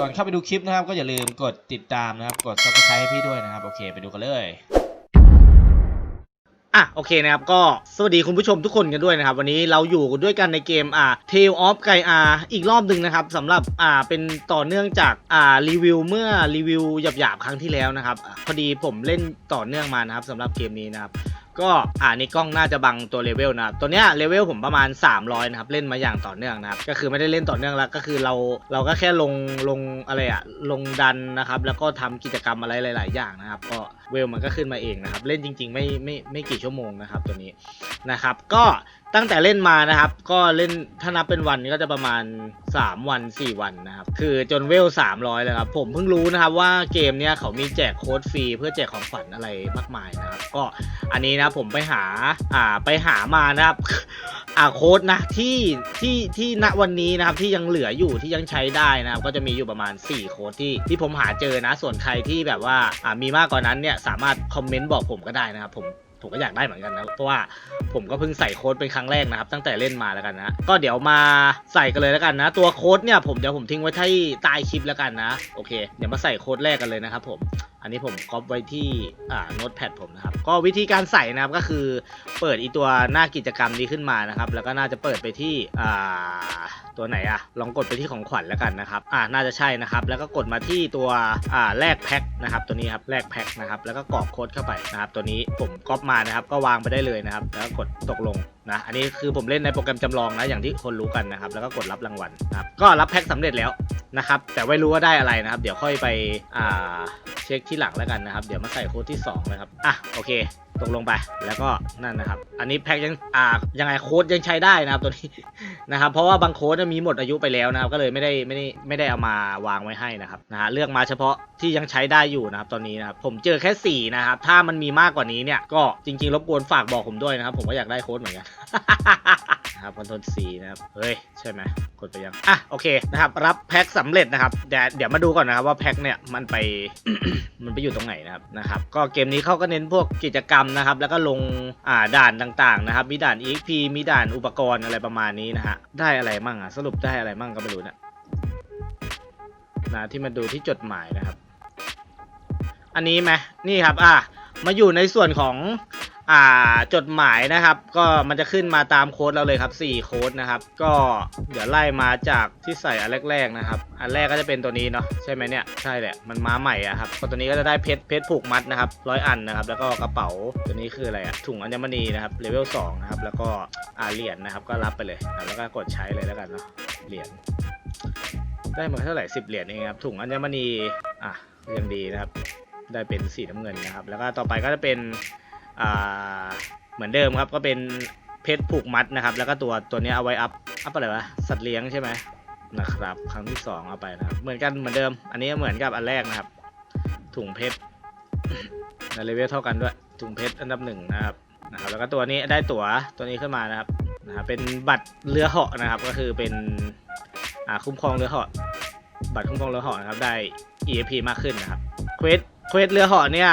ก่อนเข้าไปดูคลิปนะครับ ก็อย่าลืมกดติดตามนะครับ กด subscribe ให้พี่ด้วยนะครับ โอเค ไปดูกันเลย อะโอเคนะครับก็สวัสดีคุณผู้ชมทุกคนกันด้วยนะครับ วันนี้เราอยู่ด้วยกันในเกมอ่า Tale of Gaia อีกรอบหนึ่งนะครับสำหรับอ่าเป็นต่อเนื่องจากอ่ารีวิวเมื่อรีวิวหยาบๆครั้งที่แล้วนะครับอะพอดีผมเล่นต่อเนื่องมานะครับสำหรับเกมนี้นะครับ ก็อ่านี่กล้องน่าจะบังตัวเลเวลนะครับตัวเนี้ยเลเวลผมประมาณ 300นะครับเล่นมาอย่างต่อเนื่องนะครับก็คือไม่ได้เล่นต่อเนื่องแล้วก็คือเราเราก็แค่ลงลงอะไรอะลงดันนะครับแล้วก็ทำกิจกรรมอะไรหลาย ๆ อย่างนะครับก็ เวลมันก็ขึ้นมาเองนะครับ เล่นจริง ๆ ไม่ไม่ไม่กี่ชั่วโมงนะครับตัวนี้นะครับ ก็ตั้งแต่เล่นมานะครับ ก็เล่นถ้านับเป็นวันก็จะประมาณ 3 วัน 4 วันนะครับ คือจนเวล 300เลยครับ ผมเพิ่งรู้นะครับว่าเกมเนี้ยเขามีแจกโค้ดฟรีเพื่อแจกของขวัญอะไรมากมายนะครับ ก็อันนี้นะผมไปหาอ่าไปหามานะครับอ่าโค้ดนะที่ที่ที่ณวันนี้นะครับที่ยังเหลืออยู่ที่ยังใช้ได้นะครับ ก็จะมีอยู่ประมาณ 4 โค้ดที่ที่ผมหาเจอนะ ส่วนใครที่แบบว่าอ่ามีมากกว่านั้นเนี่ยสามารถคอมเมนต์บอกผมก็ได้นะครับผมผมก็อยากได้เหมือนกันนะเพราะว่าผมก็เพิ่งใส่โค้ดเป็นครั้งแรกนะครับ ตั้งแต่เล่นมาแล้วกันนะก็เดี๋ยวมาใส่กันเลยแล้วกันนะ ตัวโค้ดเนี่ยผมเดี๋ยวผมทิ้งไว้ที่ใต้คลิปแล้วกันนะโอเค เดี๋ยวมาใส่โค้ดแรกกันเลยนะครับผม อันนี้ผมก๊อปไว้ที่โน้ตแพดผมนะครับ ก็วิธีการใส่นะครับก็คือเปิดอีตัวหน้ากิจกรรมนี้ขึ้นมานะครับ แล้วก็น่าจะเปิดไปที่ตัวไหนอะลองกดไปที่ของขวัญแล้วกันนะครับอ่าน่าจะใช่นะครับ แล้วก็กดมาที่ตัวอ่าแลกแพ็คนะครับ ตัวนี้ครับแลกแพ็คนะครับ แล้วก็กรอกโค้ดเข้าไปนะครับ ตัวนี้ผมก๊อปมานะครับ ก็วางไปได้เลยนะครับ แล้วกดตกลงนะอันนี้คือผมเล่นในโปรแกรมจำลองนะอย่างที่คนรู้กันนะครับ แล้วก็กดรับรางวัลครับก็รับแพ็คสำเร็จแล้วนะครับ แต่ไม่รู้ว่าได้อะไรนะครับ เดี๋ยวค่อยไปอ่าเช็คที่หลังแล้วกันนะครับ เดี๋ยวมาใส่โค้ดที่2นะครับอะโอเค ตกลงไปแล้วก็นั่นนะครับ อันนี้แพ็กยังอ่ายังไงโค้ดยังใช้ได้นะครับตัวนี้นะครับเพราะว่าบางโค้ดมีหมดอายุไปแล้วนะครับก็เลยไม่ได้ไม่ได้ไม่ได้เอามาวางไว้ให้นะครับนะฮะเลือกมาเฉพาะที่ยังใช้ได้อยู่นะครับตอนนี้นะครับผมเจอแค่ 4 นะครับ ถ้ามันมีมากกว่านี้เนี่ยก็จริงๆรบกวนฝากบอกผมด้วยนะครับ ผมก็อยากได้โค้ดเหมือนกัน นะครับคอนโทรล C นะครับ เฮ้ย ใช่ไหมกดไปยัง อะ โอเคนะครับ รับแพ็คสำเร็จนะครับเดี๋ยวเดี๋ยวมาดูก่อนนะครับว่าแพ็คเนี่ยมันไป มันไปอยู่ตรงไหนนะครับ นะครับ ก็เกมนี้เขาก็เน้นพวกกิจกรรมนะครับ แล้วก็ลง อ่า ด่านต่างๆนะครับ มีด่าน EXP มีด่านอุปกรณ์อะไรประมาณนี้นะฮะ ได้อะไรมั่งอะ สรุปได้อะไรมั่งก็ไม่รู้นะนะที่มาดูที่จดหมายนะครับ อันนี้ไหมนี่ครับ อะ มาอยู่ในส่วนของ อ่าจดหมายนะครับ ก็มันจะขึ้นมาตามโค้ดเราเลยครับ 4 โค้ดนะครับ ก็เดี๋ยวไล่มาจากที่ใส่อันแรกๆนะครับ อันแรกก็จะเป็นตัวนี้เนาะใช่ไหมเนี่ยใช่แหละมันมาใหม่อะครับตัวนี้ก็จะได้เพชรเพชรผูกมัดนะครับร้อยอันนะครับ แล้วก็กระเป๋าตัวนี้คืออะไรอะถุงอัญมณีนะครับเลเวล2นะครับแล้วก็อาเหรียญนะครับ ก็รับไปเลยแล้วก็กดใช้เลยแล้วกันเนาะเหรียญได้มาเท่าไหร่10เหรียญเองครับถุงอัญมณีอะยังดีนะครับ ได้เป็นสีน้ำเงินนะครับ แล้วก็ต่อไปก็จะเป็น เหมือนเดิมครับก็เป็นเพชรผูกมัดนะครับ แล้วก็ตัวตัวนี้เอาไว้อัพอัพอะไรวะสัตว์เลี้ยงใช่ไหมนะครับ ครั้งที่สองเอาไปนะครับ เหมือนกันเหมือนเดิม อันนี้เหมือนกับอันแรกนะครับ ถุงเพชรในเลเวลเท่ากันด้วย ถุงเพชรอันดับหนึ่งนะครับนะครับ แล้วก็ตัวนี้ได้ตั๋วตัวนี้ขึ้นมานะครับนะครับเป็นบัตรเรือเหาะนะครับ ก็คือเป็นอ่าคุ้มครองเรือเหาะบัตรคุ้มครองเรือเหาะนะครับได้ EAP มากขึ้นนะครับเควสเควสเรือเหาะเนี่ย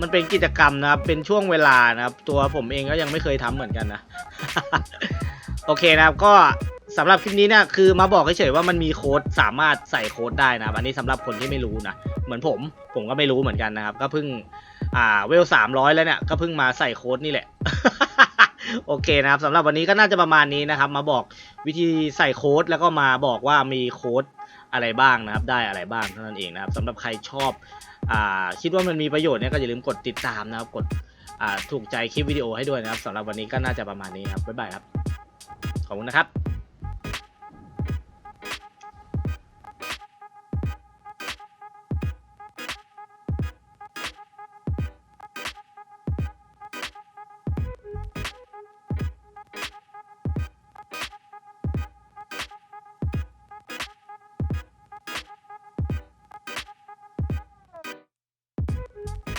มันเป็นกิจกรรมนะครับ เป็นช่วงเวลานะครับ ตัวผมเองก็ยังไม่เคยทำเหมือนกันนะ โอเคนะครับก็สำหรับคลิปนี้เนี่ยคือมาบอกเฉยๆว่ามันมีโค้ดสามารถใส่โค้ดได้นะครับ อันนี้สำหรับคนที่ไม่รู้นะ เหมือนผมผมก็ไม่รู้เหมือนกันนะครับ ก็เพิ่งอ่าเวลสามร้อยแล้วเนี่ยก็เพิ่งมาใส่โค้ดนี่แหละโอเคนะครับสำหรับวันนี้ก็น่าจะประมาณนี้นะครับ มาบอกวิธีใส่โค้ดแล้วก็มาบอกว่ามีโค้ด อะไรบ้างนะครับ ได้อะไรบ้างเท่านั้นเองนะครับสำหรับใครชอบอคิดว่ามันมีประโยชน์เนี่ยก็อย่าลืมกดติดตามนะครับ กดถูกใจคลิปวิดีโอให้ด้วยนะครับสำหรับวันนี้ก็น่าจะประมาณนี้ครับบ๊ายบายครับขอบคุณนะครับ